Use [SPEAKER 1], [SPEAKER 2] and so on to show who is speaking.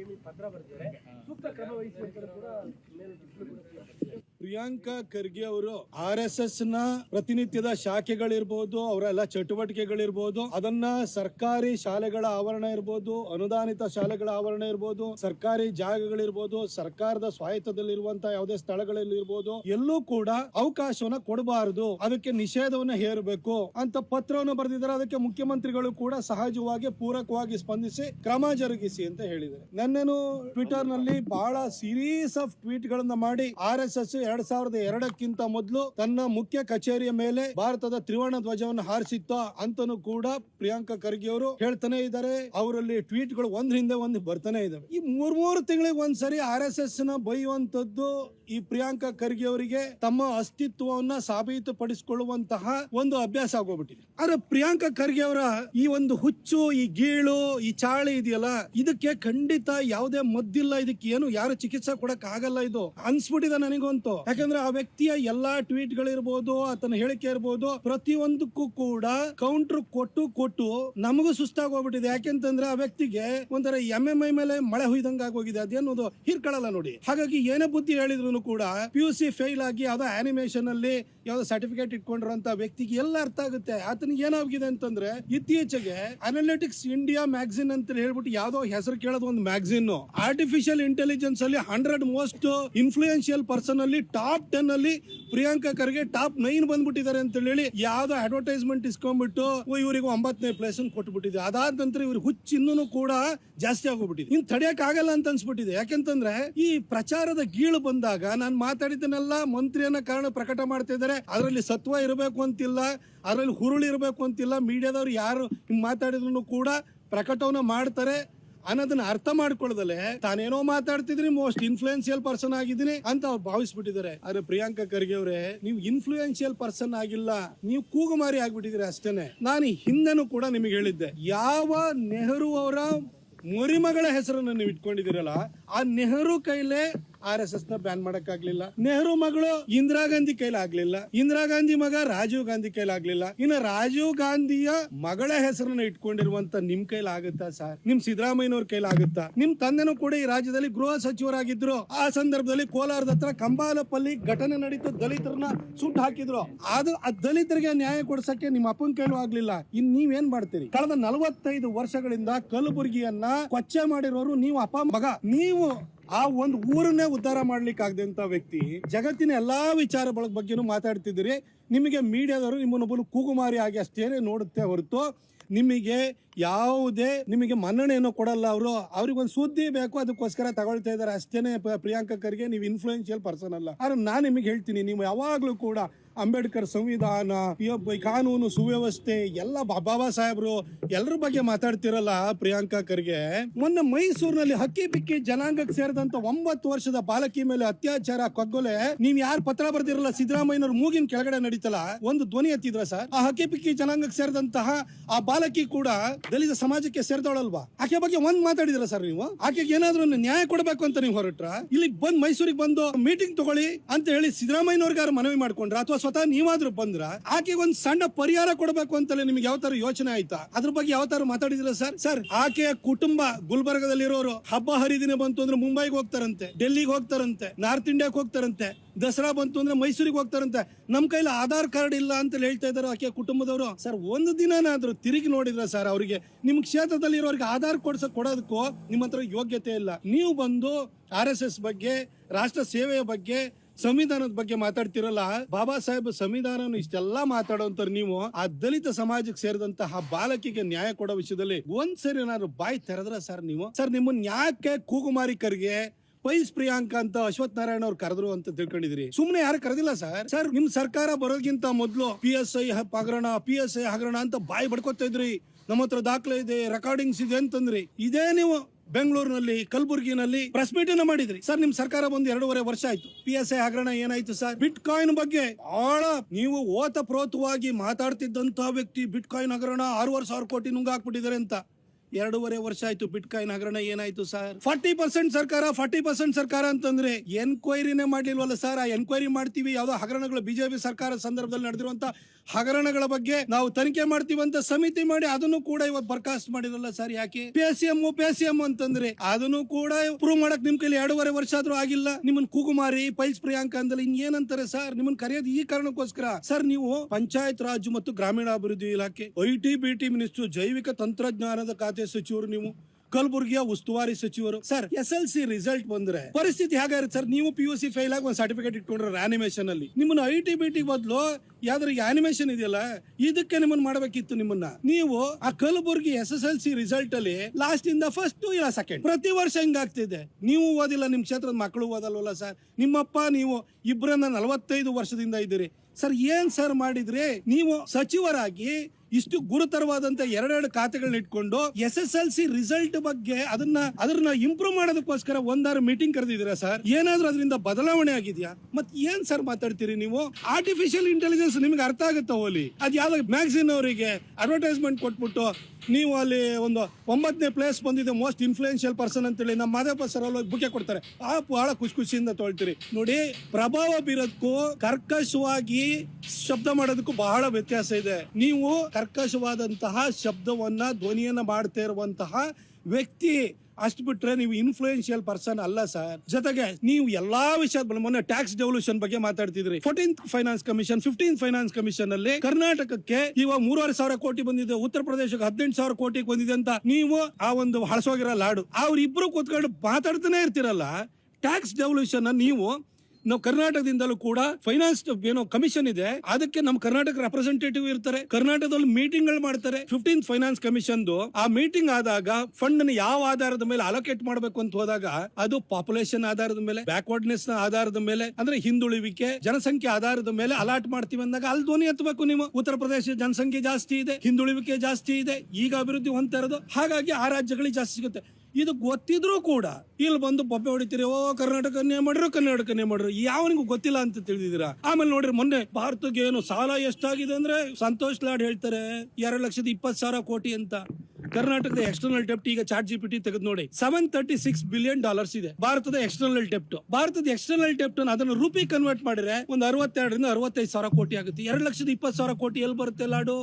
[SPEAKER 1] ಡಿಕೆಶಿ ಪತ್ರ ಬರ್ತಿದ್ದಾರೆ ಸೂಕ್ತ ಕ್ರಮ ವಹಿಸಿ ಅಂತ ಕೂಡ ಮೇಲೆ ಟಿಪ್ಪಣಿ ಕೂಡ ತಿಳಿಸಿದ್ದಾರೆ.
[SPEAKER 2] ಪ್ರಿಯಾಂಕಾ ಖರ್ಗೆ ಅವರು ಆರ್ ಎಸ್ ಎಸ್ನ ಪ್ರತಿನಿತ್ಯದ ಶಾಖೆಗಳಿರ್ಬೋದು ಅವರೆಲ್ಲ ಚಟುವಟಿಕೆಗಳಿರ್ಬೋದು, ಅದನ್ನ ಸರ್ಕಾರಿ ಶಾಲೆಗಳ ಆವರಣ ಇರ್ಬೋದು, ಅನುದಾನಿತ ಶಾಲೆಗಳ ಆವರಣ ಇರ್ಬೋದು, ಸರ್ಕಾರಿ ಜಾಗಗಳಿರ್ಬೋದು, ಸರ್ಕಾರದ ಸ್ವಾಯತ್ತದಲ್ಲಿರುವಂತಹ ಯಾವುದೇ ಸ್ಥಳಗಳಲ್ಲಿ ಇರ್ಬೋದು ಎಲ್ಲೂ ಕೂಡ ಅವಕಾಶವನ್ನ ಕೊಡಬಾರದು, ಅದಕ್ಕೆ ನಿಷೇಧವನ್ನ ಹೇರಬೇಕು ಅಂತ ಪತ್ರವನ್ನು ಬರೆದಿದ್ದಾರೆ. ಅದಕ್ಕೆ ಮುಖ್ಯಮಂತ್ರಿಗಳು ಕೂಡ ಸಹಜವಾಗಿ, ಪೂರಕವಾಗಿ ಸ್ಪಂದಿಸಿ ಕ್ರಮ ಜರುಗಿಸಿ ಅಂತ ಹೇಳಿದ್ದಾರೆ. ನನ್ನೇನು ಟ್ವಿಟರ್ನಲ್ಲಿ ಬಹಳ ಸೀರೀಸ್ ಆಫ್ ಟ್ವೀಟ್ ಗಳನ್ನ ಮಾಡಿ ಆರ್ ಎಸ್ ಎಸ್ ಎರಡ್ ಸಾವಿರದ ಎರಡಕ್ಕಿಂತ ಮೊದಲು ತನ್ನ ಮುಖ್ಯ ಕಚೇರಿಯ ಮೇಲೆ ಭಾರತದ ತ್ರಿವರ್ಣ ಧ್ವಜವನ್ನು ಹಾರಿಸಿತ್ತ. ಅಂತನೂ ಕೂಡ ಪ್ರಿಯಾಂಕಾ ಖರ್ಗೆ ಅವರು ಹೇಳ್ತಾನೆ ಇದ್ದಾರೆ. ಅವರಲ್ಲಿ ಟ್ವೀಟ್ಗಳು ಒಂದ್ ಹಿಂದೆ ಒಂದ್ ಬರ್ತಾನೆ ಇದಾವೆ ಈ ಮೂರ್ ಮೂರು ತಿಂಗಳಿಗೆ ಒಂದ್ಸರಿ ಆರ್ ಎಸ್ ಎಸ್ನ ಬೈಯುವಂತದ್ದು ಈ ಪ್ರಿಯಾಂಕಾ ಖರ್ಗೆ ಅವರಿಗೆ ತಮ್ಮ ಅಸ್ತಿತ್ವವನ್ನ ಸಾಬೀತುಪಡಿಸಿಕೊಳ್ಳುವಂತಹ ಒಂದು ಅಭ್ಯಾಸ ಆಗೋಗ್ಬಿಟ್ಟಿದೆ. ಆದ್ರೆ ಪ್ರಿಯಾಂಕಾ ಖರ್ಗೆ ಅವರ ಈ ಒಂದು ಹುಚ್ಚು, ಈ ಗೀಳು, ಈ ಚಾಳಿ ಇದೆಯಲ್ಲ, ಇದಕ್ಕೆ ಖಂಡಿತ ಯಾವುದೇ ಮದ್ದಿಲ್ಲ. ಇದಕ್ಕೆ ಏನು, ಯಾರು ಚಿಕಿತ್ಸೆ ಕೊಡಕ್ ಆಗಲ್ಲ ಇದು. ಅನ್ಸ್ಬಿಟ್ಟಿದೆ ನನಗಂತೂ. ಯಾಕಂದ್ರೆ ಆ ವ್ಯಕ್ತಿಯ ಎಲ್ಲಾ ಟ್ವೀಟ್ ಗಳಿರ್ಬೋದು ಆತನ ಹೇಳಿಕೆ ಇರ್ಬೋದು, ಪ್ರತಿಯೊಂದಕ್ಕೂ ಕೂಡ ಕೌಂಟರ್ ಕೊಟ್ಟು ಕೊಟ್ಟು ನಮಗೂ ಸುಸ್ತಾಗಿ ಹೋಗ್ಬಿಟ್ಟಿದೆ. ಯಾಕೆಂತಂದ್ರೆ ಆ ವ್ಯಕ್ತಿಗೆ ಒಂಥರ ಎಂ ಎಂ ಐ ಮೇಲೆ ಮಳೆ ಹುಯ್ದಂಗ ಆಗೋಗಿದೆ. ಅದೇನೋದು ಹೀರ್ಕಳಲ್ಲ ನೋಡಿ. ಹಾಗಾಗಿ ಏನೇ ಬುದ್ಧಿ ಹೇಳಿದ್ರು ಕೂಡ ಪಿ ಯು ಸಿ ಫೇಲ್ ಆಗಿ ಯಾವ್ದೋ ಆನಿಮೇಷನ್ ಅಲ್ಲಿ ಯಾವ್ದೋ ಸರ್ಟಿಫಿಕೇಟ್ ಇಟ್ಕೊಂಡಿರೋಂತ ವ್ಯಕ್ತಿಗೆ ಎಲ್ಲ ಅರ್ಥ ಆಗುತ್ತೆ. ಆತನಿಗೆ ಏನಾಗಿದೆ ಅಂತಂದ್ರೆ ಇತ್ತೀಚೆಗೆ ಅನಾಲಿಟಿಕ್ಸ್ ಇಂಡಿಯಾ ಮ್ಯಾಗ್ಝಿನ್ ಅಂತ ಹೇಳ್ಬಿಟ್ಟು ಯಾವ್ದೋ ಹೆಸರು ಕೇಳೋದು ಒಂದು ಮ್ಯಾಗ್ಝಿನ್ ಆರ್ಟಿಫಿಷಿಯಲ್ ಇಂಟೆಲಿಜೆನ್ಸ್ ಅಲ್ಲಿ ಹಂಡ್ರೆಡ್ ಮೋಸ್ಟ್ ಇನ್ಫ್ಲೂಯೆನ್ಶಿಯಲ್ ಪರ್ಸನ್ ಅಲ್ಲಿ ಟಾಪ್ ಟೆನ್ ಅಲ್ಲಿ ಪ್ರಿಯಾಂಕಾ ಖರ್ಗೆ ಟಾಪ್ ನೈನ್ ಬಂದ್ಬಿಟ್ಟಿದ್ದಾರೆ ಅಂತ ಹೇಳಿ ಯಾವ್ದೋ ಅಡ್ವರ್ಟೈಸ್ಮೆಂಟ್ ಇಸ್ಕೊಂಡ್ಬಿಟ್ಟು ಇವರಿಗೆ ಒಂಬತ್ತನೇ ಪ್ಲೇಸ್ ಕೊಟ್ಬಿಟ್ಟಿದೆ. ಅದಾದ ನಂತರ ಇವ್ರಿಗೆ ಹುಚ್ಚು ಇನ್ನೂ ಕೂಡ ಜಾಸ್ತಿ ಆಗೋಗ್ಬಿಟ್ಟಿದೆ. ಇನ್ ತಡೆಯಕ್ ಆಗಲ್ಲ ಅಂತ ಅನ್ಸ್ಬಿಟ್ಟಿದೆ. ಯಾಕೆಂತಂದ್ರೆ ಈ ಪ್ರಚಾರದ ಗೀಳು ಬಂದಾಗ ನಾನು ಮಾತಾಡಿದ್ದನ್ನೆಲ್ಲ ಮಂತ್ರಿಯನ್ನ ಕಾರಣ ಪ್ರಕಟ ಮಾಡ್ತಾ ಇದ್ದಾರೆ. ಅದರಲ್ಲಿ ಸತ್ವ ಇರಬೇಕು ಅಂತಿಲ್ಲ, ಅದರಲ್ಲಿ ಹುರುಳು ಇರಬೇಕು ಅಂತಿಲ್ಲ. ಮೀಡಿಯಾದವ್ರು ಯಾರು ಹಿಂಗ್ ಮಾತಾಡಿದ್ರು ಕೂಡ ಪ್ರಕಟವನ್ನ ಮಾಡ್ತಾರೆ. ಅನ್ನೋದನ್ನ ಅರ್ಥ ಮಾಡ್ಕೊಳ್ಳದಲೆ ತಾನೇನೋ ಮಾತಾಡ್ತಿದ್ರಿ ಮೋಸ್ಟ್ ಇನ್ಫ್ಲೂಯೆನ್ಸಿಯಲ್ ಪರ್ಸನ್ ಆಗಿದ್ದೀನಿ ಅಂತ ಅವ್ರು ಭಾವಿಸ್ಬಿಟ್ಟಿದ್ದಾರೆ. ಆದ್ರೆ ಪ್ರಿಯಾಂಕಾ ಖರ್ಗೆ ಅವರೇ, ನೀವು ಇನ್ಫ್ಲೂಯೆನ್ಸಿಯಲ್ ಪರ್ಸನ್ ಆಗಿಲ್ಲ, ನೀವು ಕೂಗುಮಾರಿ ಆಗ್ಬಿಟ್ಟಿದ್ರಿ ಅಷ್ಟೇನೆ. ನಾನು ಹಿಂದೆನೂ ಕೂಡ ನಿಮಗೆ ಹೇಳಿದ್ದೆ, ಯಾವ ನೆಹರು ಅವರ ಮರಿಮಗಳ ಹೆಸರನ್ನು ನೀವು ಇಟ್ಕೊಂಡಿದ್ದೀರಲ್ಲ, ಆ ನೆಹರು ಕೈಲೇ ಆರ್ ಎಸ್ ಎಸ್ನ ಬ್ಯಾನ್ ಮಾಡಕ್ಕಾಗ್ಲಿಲ್ಲ. ನೆಹರು ಮಗಳು ಇಂದಿರಾ ಗಾಂಧಿ ಕೈಲಿ ಆಗ್ಲಿಲ್ಲ ಇಂದಿರಾ ಗಾಂಧಿ ಮಗ ರಾಜೀವ್ ಗಾಂಧಿ ಕೈಲಿ ಆಗ್ಲಿಲ್ಲ ಇನ್ನು ರಾಜೀವ್ ಗಾಂಧಿಯ ಮಗಳ ಹೆಸರನ್ನ ಇಟ್ಕೊಂಡಿರುವಂತ ನಿಮ್ ಕೈಲಿ ಆಗುತ್ತಾ ಸರ್ ನಿಮ್ ಸಿದ್ದರಾಮಯ್ಯನವ್ರ ಕೈಲಿ ಆಗುತ್ತಾ ನಿಮ್ ತಂದೆನೂ ಕೂಡ ಈ ರಾಜ್ಯದಲ್ಲಿ ಗೃಹ ಸಚಿವರಾಗಿದ್ರು. ಆ ಸಂದರ್ಭದಲ್ಲಿ ಕೋಲಾರದ ಹತ್ರ ಕಂಬಾಲಪಲ್ಲಿ ಘಟನೆ ನಡೀತು. ದಲಿತರನ್ನ ಸುಟ್ಟು ಹಾಕಿದ್ರು. ಅದು ಆ ದಲಿತರಿಗೆ ನ್ಯಾಯ ಕೊಡ್ಸಕ್ಕೆ ನಿಮ್ಮ ಅಪ್ಪನ ಕೈಲೂ ಆಗ್ಲಿಲ್ಲ. ಇನ್ ನೀವೇನ್ ಮಾಡ್ತೀರಿ? ಕಳೆದ ನಲವತ್ತೈದು ವರ್ಷಗಳಿಂದ ಕಲಬುರಗಿಯನ್ನ ಕೊಚ್ಚೆ ಮಾಡಿರೋರು ನೀವು ಅಪ್ಪ, ಮಗ. ನೀವು ಆ ಒಂದು ಊರನ್ನೇ ಉದ್ಧಾರ ಮಾಡ್ಲಿಕ್ಕೆ ಆಗದಂತ ವ್ಯಕ್ತಿ ಜಗತ್ತಿನ ಎಲ್ಲಾ ವಿಚಾರ ಬಗ್ಗೆನೂ ಮಾತಾಡ್ತಿದ್ದೀರಿ. ನಿಮಗೆ ಮೀಡಿಯಾದವರು ನಿಮ್ಮನ್ನೊಬ್ಬರು ಕೂಗುಮಾರಿ ಆಗಿ ಅಷ್ಟೇನೆ ನೋಡುತ್ತೆ ಹೊರತು ನಿಮಗೆ ಯಾವುದೇ ನಿಮಗೆ ಮನ್ನಣೆಯನ್ನು ಕೊಡಲ್ಲ ಅವರು. ಅವ್ರಿಗೊಂದು ಸುದ್ದಿ ಬೇಕು, ಅದಕ್ಕೋಸ್ಕರ ತಗೊಳ್ತಾ ಇದ್ದಾರೆ. ಅಷ್ಟೇನೆ ಪ್ರಿಯಾಂಕಕರಿಗೆ ಪ್ರಿಯಾಂಕಾ ಖರ್ಗೆ ನೀವು ಇನ್ಫ್ಲೂಯೆನ್ಷಿಯಲ್ ಪರ್ಸನ್ ಅಲ್ಲ. ಆದ್ರೆ ನಾನು ನಿಮಗೆ ಹೇಳ್ತೀನಿ, ನೀವು ಯಾವಾಗಲೂ ಕೂಡ ಅಂಬೇಡ್ಕರ್ ಸಂವಿಧಾನ ಕಾನೂನು ಸುವ್ಯವಸ್ಥೆ, ಎಲ್ಲ ಬಾಬಾ ಸಾಹೇಬ್ರು ಎಲ್ಲರ ಬಗ್ಗೆ ಮಾತಾಡ್ತಿರಲ್ಲ ಪ್ರಿಯಾಂಕಾ ಖರ್ಗೆ. ಮೊನ್ನೆ ಮೈಸೂರಿನಲ್ಲಿ ಹಕ್ಕಿ ಬಿಕ್ಕಿ ಜನಾಂಗಕ್ಕೆ ಸೇರಿದಂತ ಒಂಬತ್ತು ವರ್ಷದ ಬಾಲಕಿ ಮೇಲೆ ಅತ್ಯಾಚಾರ, ಕಗ್ಗೊಲೆ. ನೀವ್ ಯಾರು ಪತ್ರ ಬರ್ದಿರಲ್ಲ? ಸಿದ್ದರಾಮಯ್ಯನವ್ರ ಮೂಗಿನ ಕೆಳಗಡೆ ನಡೀತಲ್ಲ? ಒಂದು ಧ್ವನಿ ಎತ್ತಿದ್ರ ಸರ್? ಆ ಹಕ್ಕಿ ಪಿಕ್ಕಿ ಜನಾಂಗಕ್ಕೆ ಸೇರಿದಂತಹ ಆ ಬಾಲಕಿ ಕೂಡ ದಲಿತ ಸಮಾಜಕ್ಕೆ ಸೇರಿದವಳಲ್ವಾ? ಆಕೆ ಬಗ್ಗೆ ಒಂದ್ ಮಾತಾಡಿದ್ರ ಸರ್ ನೀವು? ಆಕೆಗೆ ಏನಾದ್ರೂ ನ್ಯಾಯ ಕೊಡಬೇಕು ಅಂತ ನೀವು ಹೊರಟ್ರ? ಇಲ್ಲಿ ಬಂದ್ ಮೈಸೂರಿಗೆ ಬಂದು ಮೀಟಿಂಗ್ ತಗೊಳ್ಳಿ ಅಂತ ಹೇಳಿ ಸಿದ್ದರಾಮಯ್ಯನವ್ರಿಗಾರು ಮನವಿ ಮಾಡ್ಕೊಂಡ್ರ? ಅಥವಾ ಸ್ವತಃ ನೀವಾದ್ರೂ ಬಂದ್ರ ಆಕೆ ಒಂದ್ ಸಣ್ಣ ಪರಿಹಾರ ಕೊಡಬೇಕು ಅಂತಲೇ ನಿಮ್ಗೆ ಯಾವ ಯೋಚನೆ ಆಯ್ತಾ? ಅದ್ರ ಬಗ್ಗೆ ಯಾವ ಮಾತಾಡಿದ್ರ ಸರ್? ಸರ್, ಆಕೆಯ ಕುಟುಂಬ ಗುಲ್ಬರ್ಗದಲ್ಲಿರೋರು ಹಬ್ಬ ಹರಿದಿನ ಬಂತು ಅಂದ್ರೆ ಮುಂಬೈಗೆ ಹೋಗ್ತಾರಂತೆ, ಡೆಲ್ಲಿಗೆ ಹೋಗ್ತಾರಂತೆ, ನಾರ್ತ್ ಇಂಡಿಯಾಕ್ ಹೋಗ್ತಾರಂತೆ, ದಸರಾ ಬಂತು ಅಂದ್ರೆ ಮೈಸೂರಿಗೆ ಹೋಗ್ತಾರಂತೆ. ನಮ್ ಕೈಲಿ ಆಧಾರ್ ಕಾರ್ಡ್ ಇಲ್ಲ ಅಂತ ಹೇಳ್ತಾ ಇದಾರೆ ಆಕೆ ಕುಟುಂಬದವರು. ಸರ್, ಒಂದು ದಿನನಾದ್ರೂ ತಿರುಗಿ ನೋಡಿದ್ರ ಸರ್ ಅವರಿಗೆ? ನಿಮ್ ಕ್ಷೇತ್ರದಲ್ಲಿ ಇರೋರಿಗೆ ಆಧಾರ್ ಕೊಡ್ಸ ಕೊಡೋದಕ್ಕೂ ನಿಮ್ಮ ಹತ್ರ ಯೋಗ್ಯತೆ ಇಲ್ಲ. ನೀವು ಬಂದು ಆರ್ ಎಸ್ ಬಗ್ಗೆ, ರಾಷ್ಟ್ರ ಸೇವೆಯ ಬಗ್ಗೆ ಸಂವಿಧಾನದ ಬಗ್ಗೆ ಮಾತಾಡ್ತಿರಲ್ಲ, ಬಾಬಾ ಸಾಹೇಬ್ ಸಂವಿಧಾನ ಇಷ್ಟೆಲ್ಲ ಮಾತಾಡುವಂತ ನೀವು, ಆ ದಲಿತ ಸಮಾಜಕ್ಕೆ ಸೇರಿದಂತಹ ಬಾಲಕಿಗೆ ನ್ಯಾಯ ಕೊಡೋ ವಿಷಯದಲ್ಲಿ ಒಂದ್ಸರಿ ಏನಾದ್ರು ಬಾಯಿ ತೆರೆದ್ರ ಸರ್ ನೀವು? ಸರ್ ನಿಮ್ಮನ್ನ ಯಾಕೆ ಕೂಗುಮಾರಿಕರಿಗೆ ಪೈಸ್ ಪ್ರಿಯಾಂಕಾ ಅಂತ ಅಶ್ವಥ್ ನಾರಾಯಣ ಅವ್ರು ಕರೆದ್ರು ಅಂತ ತಿಳ್ಕೊಂಡಿದ್ರಿ ಸುಮ್ನೆ ಯಾರು ಕರೆದಿಲ್ಲ ಸರ್? ಸರ್, ನಿಮ್ ಸರ್ಕಾರ ಬರೋದ್ಕಿಂತ ಮೊದ್ಲು ಪಿ ಎಸ್ ಐ ಹಗರಣ ಪಿ ಎಸ್ ಐ ಹಗರಣ ಅಂತ ಬಾಯಿ ಬಡ್ಕೊತ ಇದ್ರಿ. ನಮ್ಮ ಹತ್ರ ದಾಖಲೆ ಇದೆ ರೆಕಾರ್ಡಿಂಗ್ಸ್ ಇದೆ ಅಂತಂದ್ರಿ. ಇದೇ ನೀವು ಬೆಂಗಳೂರಿನಲ್ಲಿ, ಕಲಬುರಗಿನಲ್ಲಿ ಪ್ರೆಸ್ ಮೀಟ್ ಅನ್ನ ಮಾಡಿದ್ರಿ. ಸರ್ ನಿಮ್ ಸರ್ಕಾರ ಬಂದು ಎರಡೂವರೆ ವರ್ಷ ಆಯ್ತು. ಪಿ ಎಸ್ ಐ ಹಗರಣ ಏನಾಯ್ತು ಸರ್ ಬಿಟ್ ಕಾಯಿನ್ ಬಗ್ಗೆ ಬಹಳ ನೀವು ಓತ ಪ್ರೋತವಾಗಿ ಮಾತಾಡ್ತಿದ್ದಂತಹ ವ್ಯಕ್ತಿ ಬಿಟ್ ಕಾಯಿನ್ ಹಗರಣ ಆರೂವರೆ ಸಾವಿರ ಕೋಟಿ ನುಂಗಾಕ್ಬಿಟ್ಟಿದ್ದಾರೆ ಅಂತ. ಎರಡೂವರೆ ವರ್ಷ ಆಯ್ತು ಬಿಟ್ಕಾಯಿನ್ ಹಗರಣ ಏನಾಯ್ತು ಸರ್? ಫಾರ್ಟಿ ಪರ್ಸೆಂಟ್ ಸರ್ಕಾರ, ಫಾರ್ಟಿ ಪರ್ಸೆಂಟ್ ಸರ್ಕಾರ ಅಂತಂದ್ರೆ ಎನ್ಕ್ವೈರಿನೇ ಮಾಡ್ಲಿಲ್ವಲ್ಲ ಸರ್? ಆ ಎನ್ಕ್ವೈರಿ ಮಾಡ್ತೀವಿ, ಯಾವ್ದೋ ಹಗರಣಗಳು ಬಿಜೆಪಿ ಸರ್ಕಾರ ಸಂದರ್ಭದಲ್ಲಿ ನಡೆದಿರುವಂತ ಹಗರಣಗಳ ಬಗ್ಗೆ ನಾವು ತನಿಖೆ ಮಾಡ್ತೀವಿ ಅಂತ ಸಮಿತಿ ಮಾಡಿ ಅದನ್ನು ಕೂಡ ಇವತ್ತು ಬರ್ಖಾಸ್ತ್ ಮಾಡಿರಲ್ಲ ಸರ್ ಯಾಕೆ? P S M P S M ಅಂತಂದ್ರೆ ಅದನ್ನು ಕೂಡ ಪ್ರೂವ್ ಮಾಡಕ್ ನಿಮ್ ಕೈಲಿ ಎರಡೂವರೆ ವರ್ಷ ಆದ್ರೂ ಆಗಿಲ್ಲ. ನಿಮ್ಮನ್ ಕೂಗುಮಾರಿ ಪೈಲ್ಸ್ ಪ್ರಿಯಾಂಕ ಅಂದಲ್ಲ ಇನ್ ಏನಂತಾರೆ ಸರ್? ನಿಮ್ಮನ್ ಕರೆಯೋದು ಈ ಕಾರಣಕ್ಕೋಸ್ಕರ. ಸರ್, ನೀವು ಪಂಚಾಯತ್ ರಾಜ್ ಮತ್ತು ಗ್ರಾಮೀಣಾಭಿವೃದ್ಧಿ ಇಲಾಖೆ ಐಟಿ ಬಿಟಿ ಮಿನಿಸ್ಟರ್ ಜೈವಿಕ ತಂತ್ರಜ್ಞಾನದ ಖಾತೆ ಸಚಿವರು ನೀವು? ಕಲಬುರಗಿಯ ಉಸ್ತುವಾರಿ ಸಚಿವರು. Sir, S L C result ಬಂದ್ರೆ ಪರಿಸ್ಥಿತಿ ಹೇಗಾಗುತ್ತೆ ಸರ್? ನೀವು ಪಿ ಯು ಸಿ ಫೈಲ್ ಆಗಿ ಒಂದು ಸರ್ಟಿಫಿಕೇಟ್ ಇಟ್ಕೊಂಡ್ರೆ ಆನಿಮೇಷನ್ ಅಲ್ಲಿ. ನಿಮ್ಮನ್ನ ಐ ಟಿ ಬಿ ಟಿ ಬದಲು ಯಾವ್ದ್ರ ಆನಿಮೇಷನ್ ಇದೆಯಲ್ಲ, ಇದಕ್ಕೆ ನಿಮ್ಮನ್ನ ಮಾಡಬೇಕಿತ್ತು ನಿಮ್ಮನ್ನ. ನೀವು ಆ Kalaburagi S S L C result ಅಲ್ಲಿ ಲಾಸ್ಟ್ ಇಂದ ಫಸ್ಟ್ ಇಲ್ಲ ಸೆಕೆಂಡ್ ಪ್ರತಿ ವರ್ಷ ಹಿಂಗಾಗ್ತಿದೆ? ನೀವು ಓದಿಲ್ಲ, ನಿಮ್ ಕ್ಷೇತ್ರದ ಮಕ್ಕಳು ಓದಲ್ವಲ್ಲ ಸರ್? ನಿಮ್ಮಪ್ಪ, ನೀವು ಇಬ್ಬರನ್ನ ನಲವತ್ತೈದು ವರ್ಷದಿಂದ ಇದ್ದೀರಿ. ಸರ್, ಏನ್ ಸರ್ ಮಾಡಿದ್ರಿ? ನೀವು ಸಚಿವರಾಗಿ ಇಷ್ಟು ಗುರುತರವಾದಂತ ಎರಡೆರಡು ಖಾತೆಗಳನ್ನ ಇಟ್ಕೊಂಡು S S L C result ಬಗ್ಗೆ ಅದನ್ನ ಅದನ್ನ ಇಂಪ್ರೂವ್ ಮಾಡೋದಕ್ಕೋಸ್ಕರ ಒಂದಾರು ಮೀಟಿಂಗ್ ಕರೆದಿದ್ದೀರಾ ಸರ್? ಏನಾದ್ರೂ ಅದರಿಂದ ಬದಲಾವಣೆ ಆಗಿದೆಯಾ? ಮತ್ ಏನ್ ಸರ್ ಮಾತಾಡ್ತೀರಿ ನೀವು? ಆರ್ಟಿಫಿಷಿಯಲ್ ಇಂಟೆಲಿಜೆನ್ಸ್ ನಿಮ್ಗೆ ಅರ್ಥ ಆಗುತ್ತಾ ಹೋಲಿ? ಅದ್ ಯಾವ್ದೋ ಮ್ಯಾಗ್ಸಿನ್ ಅವರಿಗೆ ಅಡ್ವರ್ಟೈಸ್ಮೆಂಟ್ ಕೊಟ್ಬಿಟ್ಟು ನೀವು ಅಲ್ಲಿ ಒಂದು ಒಂಬತ್ತನೇ ಪ್ಲೇಸ್ ಬಂದಿದೆ ಮೋಸ್ಟ್ ಇನ್ಫ್ಲೂಯೆನ್ಷಿಯಲ್ ಪರ್ಸನ್ ಅಂತೇಳಿ ನಮ್ಮ ಮಾದೇಪ ಸರ್ ಅಲ್ಲಿ ಬುಕ್ಕೆ ಕೊಡ್ತಾರೆ. ಆ ಬಹಳ ಖುಷಿ ಖುಷಿಯಿಂದ ತೊಳ್ತೀರಿ. ನೋಡಿ, ಪ್ರಭಾವ ಬೀರೋದಕ್ಕೂ ಕರ್ಕಶವಾಗಿ ಶಬ್ದ ಮಾಡೋದಕ್ಕೂ ಬಹಳ ವ್ಯತ್ಯಾಸ ಇದೆ. ನೀವು ಕರ್ಕಶವಾದಂತಹ ಶಬ್ದವನ್ನ, ಧ್ವನಿಯನ್ನ ಮಾಡ್ತಾ ಇರುವಂತಹ ವ್ಯಕ್ತಿ, ಅಷ್ಟು ಬಿಟ್ರೆ ನೀವು ಇನ್ಫ್ಲೂಯೆನ್ಷಿಯಲ್ ಪರ್ಸನ್ ಅಲ್ಲ ಸರ್. ಜೊತೆಗೆ ನೀವು ಎಲ್ಲಾ ವಿಷಯದ ಮೊನ್ನೆ ಟ್ಯಾಕ್ಸ್ ಡೆವಲ್ಯೂಷನ್ ಬಗ್ಗೆ ಮಾತಾಡ್ತಿದ್ರಿ. Fourteen finance commission fifteen finance commission ಅಲ್ಲಿ ಕರ್ನಾಟಕಕ್ಕೆ ಇವಾಗ ಮೂರುವರೆ ಸಾವಿರ ಕೋಟಿ ಬಂದಿದೆ, ಉತ್ತರ ಪ್ರದೇಶಕ್ಕೆ ಹದಿನೆಂಟು ಸಾವಿರ ಕೋಟಿ ಬಂದಿದೆ ಅಂತ ನೀವು ಆ ಒಂದು ಹಳಸೋಗಿರೋ ಲಾಡು. ಅವ್ರಿಬ್ರು ಕೂತ್ಕೊಂಡು ಮಾತಾಡ್ತಾನೆ ಇರ್ತಿರಲ್ಲ. ಟ್ಯಾಕ್ಸ್ ಡೆವಲ್ಯೂಷನ್ ನೀವು ನಾವು ಕರ್ನಾಟಕದಿಂದಲೂ ಕೂಡ ಫೈನಾನ್ಸ್ ಏನೋ ಕಮಿಷನ್ ಇದೆ. ಅದಕ್ಕೆ ನಮ್ಮ ಕರ್ನಾಟಕ ರೆಪ್ರೆಸೆಂಟೇಟಿವ್ ಇರ್ತಾರೆ. ಕರ್ನಾಟಕದಲ್ಲಿ ಮೀಟಿಂಗ್ಗಳು ಮಾಡ್ತಾರೆ. ಫಿಫ್ಟೀನ್ ಫೈನಾನ್ಸ್ ಕಮಿಷನ್ ಆ ಮೀಟಿಂಗ್ ಆದಾಗ ಫಂಡ್ ಯಾವ ಆಧಾರದ ಮೇಲೆ ಅಲೋಕೇಟ್ ಮಾಡಬೇಕು ಅಂತ ಹೋದಾಗ ಅದು ಪಾಪ್ಯುಲೇಷನ್ ಆಧಾರದ ಮೇಲೆ ಬ್ಯಾಕ್ವರ್ಡ್ನೆಸ್ನ ಆಧಾರದ ಮೇಲೆ, ಅಂದ್ರೆ ಹಿಂದುಳಿವಿಕೆ, ಜನಸಂಖ್ಯೆ ಆಧಾರದ ಮೇಲೆ ಅಲಾಟ್ ಮಾಡ್ತೀವಿ ಅಂದಾಗ ಅಲ್ಲಿ ಧ್ವನಿ ಎತ್ತಬೇಕು ನೀವು. ಉತ್ತರ ಪ್ರದೇಶ ಜನಸಂಖ್ಯೆ ಜಾಸ್ತಿ ಇದೆ, ಹಿಂದುಳಿವಿಕೆ ಜಾಸ್ತಿ ಇದೆ, ಈಗ ಅಭಿವೃದ್ಧಿ ಹೊಂದ್ತಾ ಇರೋದು. ಹಾಗಾಗಿ ಆ ರಾಜ್ಯಗಳಿಗೆ ಜಾಸ್ತಿ ಸಿಗುತ್ತೆ. ಇದು ಗೊತ್ತಿದ್ರು ಕೂಡ, ಇಲ್ಲಿ ಬಂದು ಬೊಬ್ಬೆ ಹೊಡಿತೀರಿ, ಓ ಕರ್ನಾಟಕನೇ ಕರ್ನಾಟಕ ನೇ ಮಾಡ್ರು, ಯಾವನಿಗೂ ಗೊತ್ತಿಲ್ಲ ಅಂತ ತಿಳಿದಿದ್ದೀರಾ? ಆಮೇಲೆ ನೋಡ್ರಿ, ಮೊನ್ನೆ ಭಾರತಕ್ಕೆ ಏನು ಸಾಲ ಎಷ್ಟಾಗಿದೆ ಅಂದ್ರೆ, ಸಂತೋಷ್ ಲಾಡ್ ಹೇಳ್ತಾರೆ, ಎರಡು ಲಕ್ಷದ ಇಪ್ಪತ್ತು ಸಾವಿರ ಕೋಟಿ ಅಂತ. ಕರ್ನಾಟಕದ ಎಕ್ಸ್ಟರ್ನಲ್ ಡೆಪ್ಟ್ ಈಗ ಚಾರ್ಟ್ ಜಿಪಿಟಿ ತೆಗೆದು ನೋಡಿ seven thirty six billion dollars ಇದೆ. ಭಾರತದ ಎಕ್ಸ್ಟರ್ನಲ್ ಡೆಪ್ಟ್ ಭಾರತದ ಎಕ್ಸ್ಟರ್ನಲ್ ಡೆಪ್ಟ್ ಅದನ್ನು ರೂಪಿ ಕನ್ವರ್ಟ್ ಮಾಡಿದ್ರೆ, ಒಂದು ಅರವತ್ತೆರಡರಿಂದ ಅರವತ್ತೈದು ಸಾವಿರ ಕೋಟಿ ಆಗುತ್ತೆ. ಎರಡು ಲಕ್ಷದ ಇಪ್ಪತ್ತು ಸಾವಿರ ಕೋಟಿ ಎಲ್ಲಿ ಬರುತ್ತೆ ಲಾಡು?